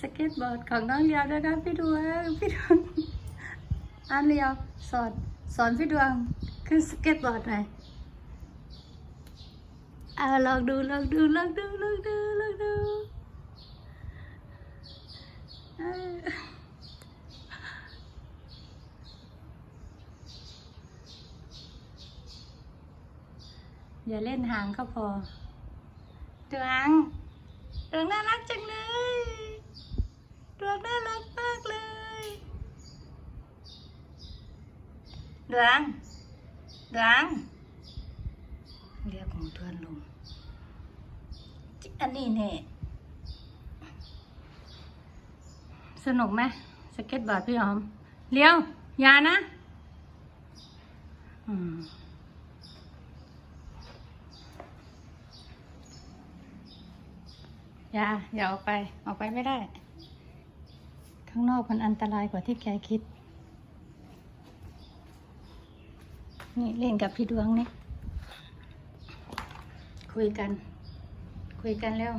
สเก็ตบอร์ดของน้องเลียวนะคะพี่ดวงพี่ดวงอ่านเลียวสอนสอนพี่ดวงคือสเก็ตบอร์ดหน่อยเอาลองดูลองดูลองดูลองดูลองดูออย่าเล่นหางก็พอดวง วงน่ารักจังเลยดวงน่ารักมากเลยดวงดวงเรียกของทวนลงอันนี้เนี่ยสนุกไหมสเก็ตบอร์ดพี่หอมเลี้ยว อย่านะ อืม อย่าอย่าออกไป ออกไปไม่ได้ ข้างนอกมันอันตรายกว่าที่แกคิด นี่เล่นกับพี่ดวงนี่ คุยกัน คุยกันแล้ว